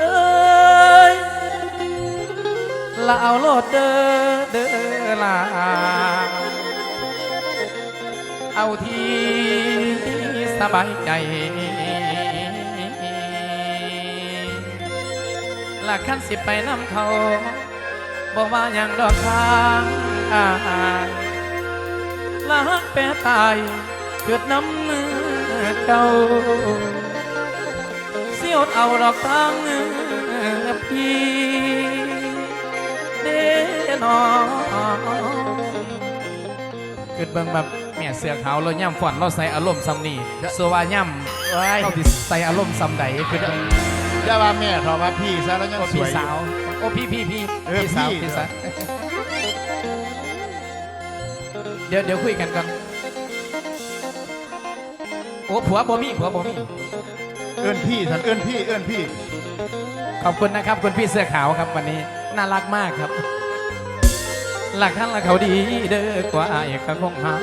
เอ้ยละเอาโลดเด้อเด้อลาเอาที่สบายใจละขั้นสิไปน้ำเขาบอกว่าอย่างดอกทางอายละฮักแปรตายเกิดน้ำเจ้า ยวเอาดอกทางพี่เด้นอเกิดเบิ่งแบบแม่เสือขาวเราย่ำฝอนเราใส่อารมณ์ซ้ำนี่สัวว่าย่ำไว้เราติใส่อารมณ์ซ้ำใดคืออย่าว่าแม่ทอว่าพี่ซะแล้วยังโอ้สพี่วยสาวโอ้พี่พี่พี่เออพี่สาวพี่พี่สาวเดี๋ยวเดี๋ยวคุยกันก่อนโอ้ผัวบ่มีผัวบ่มี เอื้อนพี่ท่านเอื้อนพี่เอื้อนพี่ ขอบคุณนะครับ คุณพี่เสื้อขาวครับวันนี้น่ารักมากครับ หลักท่านละเขาดีเด้อกว่าไอ้ก็คงห้าม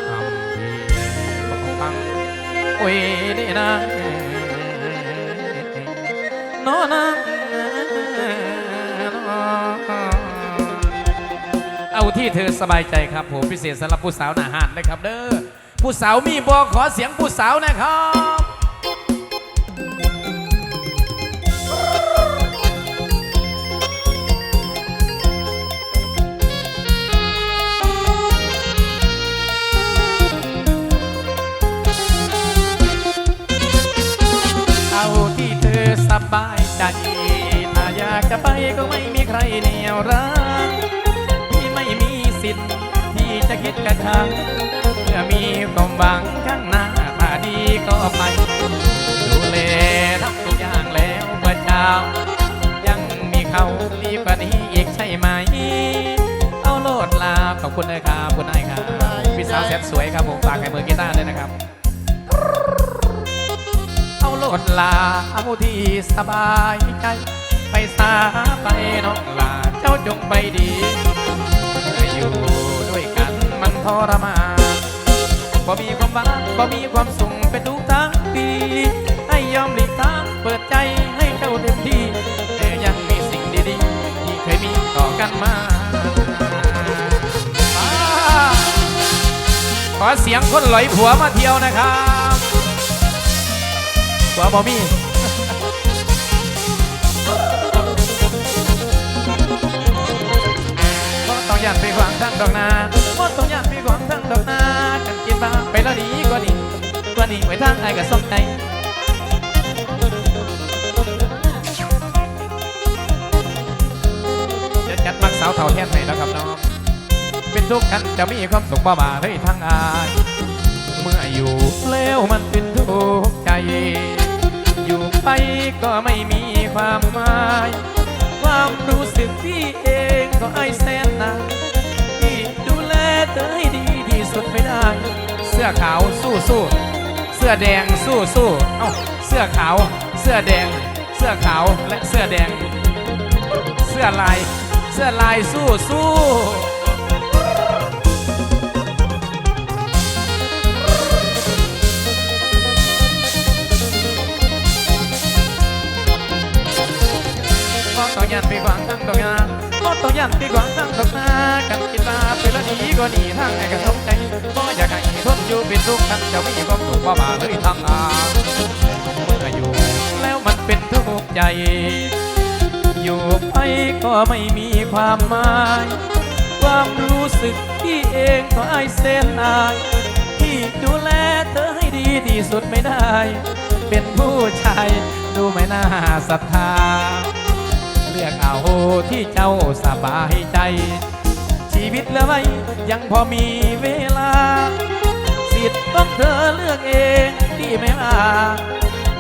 พี่บ่ฟังโอ้ยนี่นะนอนะเอาที่เธอสบายใจครับผมพิเศษสำหรับผู้สาวหน้าหานนะครับ เด้อผู้สาวมีบอขอเสียงผู้สาวนะครับายใจถ้าอยากจะไปก็ไม่มีใครเหนี่ยวรั้งที่ไม่มีสิทธิ์ที่จะคิดกระชังเมื่อมีความหวังข้างหน้าถ้าดีก็ไป ดูแลทำทุกอย่างแล้วเมื่อเช้า ยังมีเขาดีกว่านี้อีกใช่ไหม เอาโลดลาขอบคุณนะครับขอบคุณนายครับพี่สาวแสนสวยครับผมฝากให้มือกีตาร์ด้วยนะครับ อาโลดลาเอาที่สบายใจ ไปสาไปน้องลาเจ้าจงไปดีอยู่ด้วยกันมันทรมานบ่มีความหวังบ่มีความสุขเป็นทุกทางปีให้ยอมหลีกทางเปิดใจให้เจ้าเต็มที่แต่ยังมีสิ่งดีๆที่เคยมีต่อกันมามาขอเสียงคนหลอยผัวมาเที่ยวนะครับ ผัวบ่มีบ่ต้องยันไปขวางทางดอกนาบ่ต้องยันไปขวางทางดอกนากันกินบ้าไปแล้วดีกว่านี้กว่านี้ไว้ทางไอ้กับสมใจจะจัดมักสาวเท่าแทนให้แล้วครับน้องเป็นทุกข์กันจะมีความสุขบ่มาให้ทั้งอายเมื่ออยู่แล้วมันเป็นทุกข์ใจ ไปก็ไม่มีความหมาย ความรู้สึกพี่เองก็ไอแสนนานที่ดูแลเธอให้ดีที่สุดไม่ได้ เสื้อขาวสู้สู้เสื้อแดงสู้สู้เอ้าเสื้อขาว เสื้อแดง เสื้อขาวและเสื้อแดง เสื้อลาย เสื้อลายสู้สู้ ก็ต้องยันไปขวางทางดอกนาก็ต้องยันไปขวางทางดอกนากันกินมาเป็นละดีก็ดีทางไอ้กระทงใจก็อยากให้ทนอยู่เป็นทุกข์ท่านจะไม่มีความสุขว่ามาเลยทางอาเมื่ออยู่แล้วมันเป็นทุกข์ใจ อยู่ไปก็ไม่มีความหมาย ความรู้สึกที่เองก็ไอายเส้นอายที่ดูแลเธอให้ดีที่สุดไม่ได้ เป็นผู้ชายดูไม่น่าศรัทธา ลือกเอาที่เจ้าสบายใจ ชีวิตเหลือไว้ยังพอมีเวลา สิทธิ์ต้องเธอเลือกเองที่ไม่มา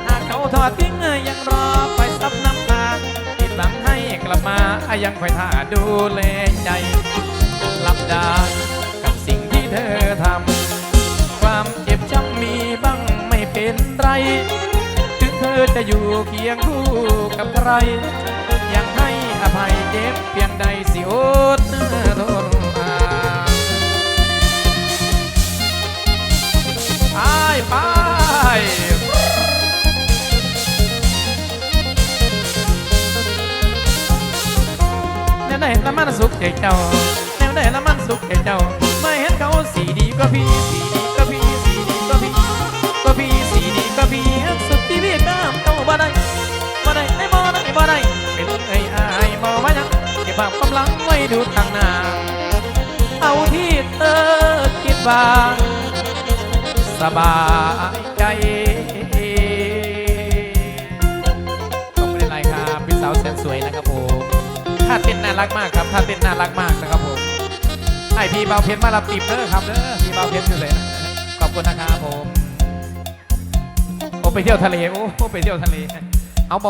หากเขาทอดทิ้งยังรอไปซับน้ำตาติดหลังให้กลับมายังคอยท่าดูแลใจรับได้กับสิ่งที่เธอทำความเจ็บช้ำมีบ้างไม่เป็นไร ถึงเธอจะอยู่เคียงคู่กับใครยัง ภัยเจ็บเพียงใดสิอดทนมาไปไปละมันสุขใจเจ้าแนวใดละมันสุขใจเจ้าไม่เห็นเขาสีดีก็พี่สีดีก็พี่สีดีก็พี่ก็พี่สีดีก็พี่สุดที่พี่ตามเจ้าบ่ได้บ่ได้ไม่บ่ได้บ่ได้ ยังเก็บาพกำลังไว้ดูทางหน้า เอาที่เธอคิดว่าสบายใจขอบคุณหลายครับพี่สาวแสนสวยนะครับผมท่าเต้นน่ารักมากครับท่าเต้นน่ารักมากนะครับผมให้พี่เบาเพชรมารับติบเด้อครับเด้อพี่เบาเพชรคือเลยนะขอบคุณนะครับผมโอ้ไปเที่ยวทะเลโอ้ไปเที่ยวทะเลเอาเบา